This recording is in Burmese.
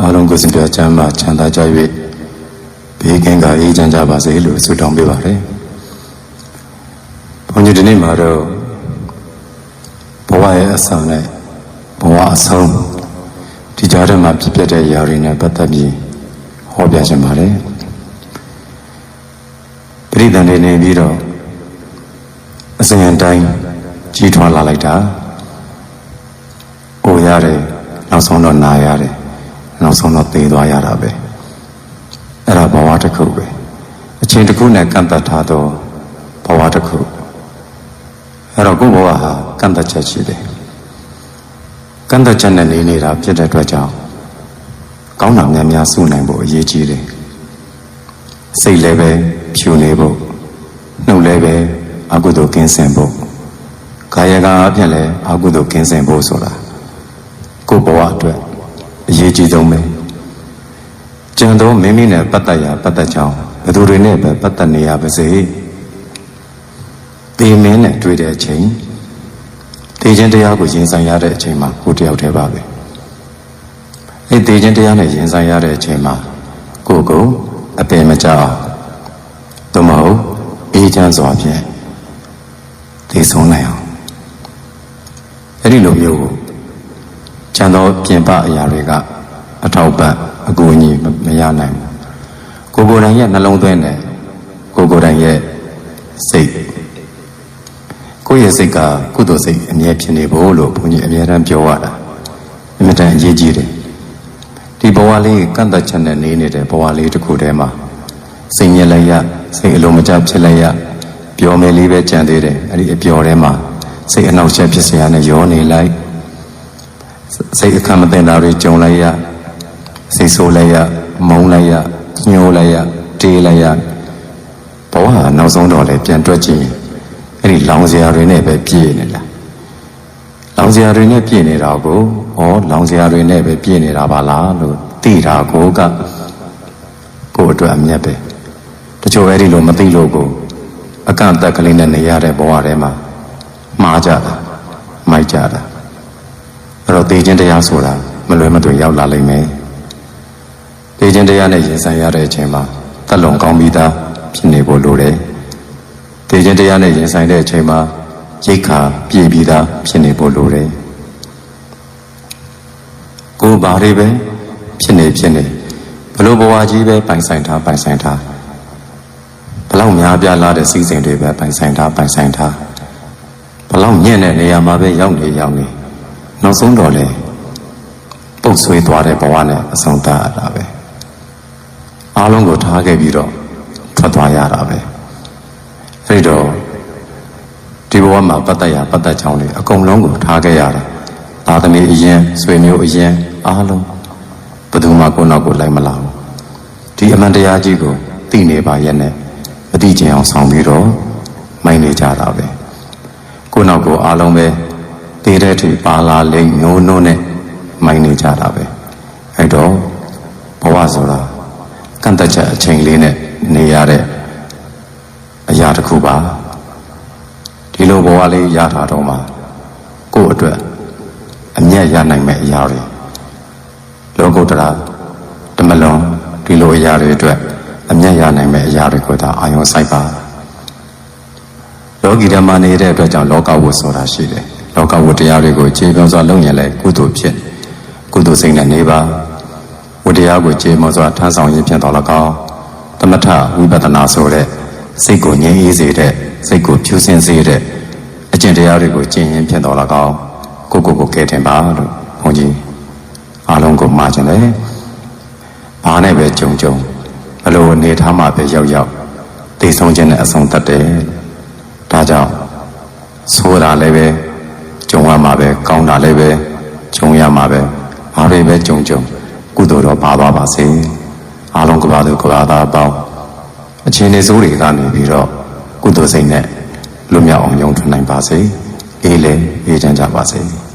အားလုံးကိုယ်စင်ပြချမ်းသာချမ်းသာကြ၍ဘေးကင်းကအေးချမ်းကြပါစေလို့ဆုတောင်းပေးပါတယ်ဘုန်းကြီးဒီနေ့မှာတော့ဘဝရဲ့အဆောင်နဲ့ဘဝအဆုံးဒီကြားထဲမှာဖြစ်ပျက်တဲ့ຢာတွေနဲ့ပတ်သက်ပြီးဟောပြချင်ပါတယ်ပရိသတ်နေနေပြီးတော့အစဉ်အတိုင်းကြီးထွားလာလိုက်တာကိုရတယ်နောက်ဆုံးတော့နာရတယ် နောက်ဆုံးတော့သေသွားရတာပဲအဲ့ဒါဘဝတစ်ခုပဲအချိန်တစ်ခုနဲ့ကန့်သက်ထားတော့ဘဝတစ်ခုအဲ့တော့ကိုယ့်ဘဝဟာကန့်သက်ချက်ရှိတယ်ကန့်သက်ချက်နဲ့နေနေတာဖြစ်တဲ့အတွက်ကြောင့်ကောင်းတာများများစုနိုင်ဖို့အရေးကြီးတယ်စိတ်လည်းပဲဖြူနေဖို့နှုတ်လည်းပဲအကုသိုလ်ကင်းစင်ဖို့ကာယကအပြင်လည်းအကုသိုလ်ကင်းစင်ဖို့ဆိုတာကိုယ့်ဘဝအတွက် အရေးကြီးဆုံးပဲကျန်တော့မိမိနဲ့ပတ်သက်ရာပတ်သက်ကြောင်းဘယ်သူတွေနဲ့ပဲပတ်သက်နေရပါစေတေမင်းနဲ့တွေ့တဲ့အချိန်တေခြင်းတရားကိုရင်ဆိုင်ရတဲ့အချိန်မှာကိုယ်တယောက်တည်းပါပဲအဲ့တေခြင်းတရားနဲ့ရင်ဆိုင်ရတဲ့အချိန်မှာကိုယ်ကိုအပင်မကြောက်သို့မဟုတ်အေးချမ်းစွာဖြင့်သိဆုံးနိုင်အောင်အဲ့ဒီလိုမျိုးကို ကျန်သောပြင်ပအရာတွေကအထောက်ပံ့အကူအညီမရနိုင်ဘူးကိုကိုယ်တိုင်ရဲ့နှလုံးသွင်းတယ်ကိုကိုယ်တိုင်ရဲ့စိတ်ကိုယ့်ရဲ့စိတ်ကကုသိုလ်စိတ်အမြဲဖြစ်နေဖို့လို့ဘုန်းကြီးအမြဲတမ်းပြောရတာအမြဲတမ်းအရေးကြီးတယ်ဒီဘဝလေးကန့်သက်ချက်နဲ့နေနေတဲ့ဘဝလေးတစ်ခုတည်းမှာစိတ်ညစ်လိုက်ရစိတ်အလိုမကျဖြစ်လိုက်ရပျော်မယ်လေးပဲကြံသေးတယ်အဲ့ဒီအပျော်ထဲမှာစိတ်အနှောက်အယှက်ဖြစ်စရာနဲ့ရောနေလိုက် စိတ်အခမ်းမသိတာတွေကြုံလိုက်ရစိတ်ဆိုးလိုက်ရမုန်းလိုက်ရညှိုးလိုက်ရတေးလိုက်ရဘဝကနောက်ဆုံးတော့လေပြန်တွက်ကြည့်ရင်အဲ့ဒီလောင်စရာတွေနဲ့ပဲပြည့်နေလားလောင်စရာတွေနဲ့ပြည့်နေတာကိုဩလောင်စရာတွေနဲ့ပဲပြည့်နေတာပါလားလို့သိတာကိုကကိုယ့်အတွက်အမျက်ပဲတချို့အဲ့ဒီလိုမသိလို့ကိုအကန့်အသတ်ကလေးနဲ့နေရတဲ့ဘဝထဲမှာမှားကြတာမိုက်ကြတာ အဲ့တော့သိခြင်းတရားဆိုတာမလွယ်မသွေရောက်လာလိမ့်မယ်သိခြင်းတရားနဲ့ရင်ဆိုင်ရတဲ့အချိန်မှာတက်လုံကောင်းပြီးသားဖြစ်နေဖို့လိုတယ်သိခြင်းတရားနဲ့ရင်ဆိုင်တဲ့အချိန်မှာရိတ်ခါပြည့်ပြီးသားဖြစ်နေဖို့လိုတယ်ကိုယ်ဘာတွေပဲဖြစ်နေဖြစ်နေဘလို့ဘဝကြီးပဲပိုင်ဆိုင်ထားပိုင်ဆိုင်ထားဘလောက်များပြားလာတဲ့စီစဉ်တွေပဲပိုင်ဆိုင်ထားပိုင်ဆိုင်ထားဘလောက်ညံ့တဲ့နေရာမှာပဲရောက်နေရောက်နေ နောက်ဆုံးတော့လေပုတ်ဆွေးသွားတဲ့ဘဝနဲ့အဆုံးသတ်ရတာပဲအားလုံးကိုထားခဲ့ပြီးတော့ထွက်သွားရတာပဲအဲ့တော့ဒီဘဝမှာပတ်သက်ရပတ်သက်ချောင်းတွေအကုန်လုံးကိုထားခဲ့ရတာသာသမီအရင်ဆွေမျိုးအရင်အားလုံးဘယ်သူမှကိုယ့်နောက်ကိုလိုက်မလာဘူးဒီအမှန်တရားကြီးကိုသိနေပါရဲ့နဲ့မသိချင်အောင်ဆောင်ပြီးတော့မိုင်းနေကြတာပဲကိုယ့်နောက်ကိုအားလုံးပဲ တည်တဲ့အထိပါလာလိမ့်မျိုးနှုံးနဲ့မိုင်းနေကြတာပဲအဲ့တော့ဘဝဆိုတာကန့်သက်ချက်အချိန်လေးနဲ့နေရတဲ့အရာတစ်ခုပါဒီလိုဘဝလေးရတာတော့မှကိုယ့်အတွက်အမျက်ရနိုင်မဲ့အရာတွေလောကုတ္တရာတမလွန်ဒီလိုအရာတွေအတွက်အမျက်ရနိုင်မဲ့အရာတွေကိုသာအာရုံစိုက်ပါလောကီဓမ္မနေတဲ့အတွက်ကြောင့်လောကဝတ်ဆိုတာရှိတယ် လောကဝတ်တရားတွေကိုခြေပြောစွာလုပ်ရင်လည်းကုသိုလ်ဖြစ်ကုသိုလ်စိတ်နဲ့နေပါဝတ်တရားကိုခြေမောစွာထမ်းဆောင်ရင်ဖြစ်တော်လကောင်းသမထဝိပဿနာဆိုတဲ့စိတ်ကိုငြိမ်းအေးစေတဲ့စိတ်ကိုဖြူစင်စေတဲ့အကျင့်တရားတွေကိုကျင့်ရင်ဖြစ်တော်လကောင်းကိုကိုကိုကဲတင်ပါလို့ဘုန်းကြီးအားလုံးကိုမှာခြင်းလေဘာနဲ့ပဲကြုံကြုံဘလို့အနေထားမှပဲရောက်ရောက်သိဆုံးခြင်းနဲ့အဆုံးသတ်တယ်ဒါကြောင့်ဆိုတာလည်းပဲကြုံရမှာပဲကောင်းတာ လည်းပဲကြုံရမှာပဲဘာတွေပဲကြုံကြုံကုသိုလ်တော်ပါသွားပါစေအားလုံးကပါလို့ကပါသားပေါင်းအချင်းနေစိုးတွေကနေပြီးတော့ကုသိုလ်စိတ်နဲ့လွတ်မြောက်အောင်ယုံထွန်းနိုင်ပါစေအေးလေအေးချမ်းကြပါစေ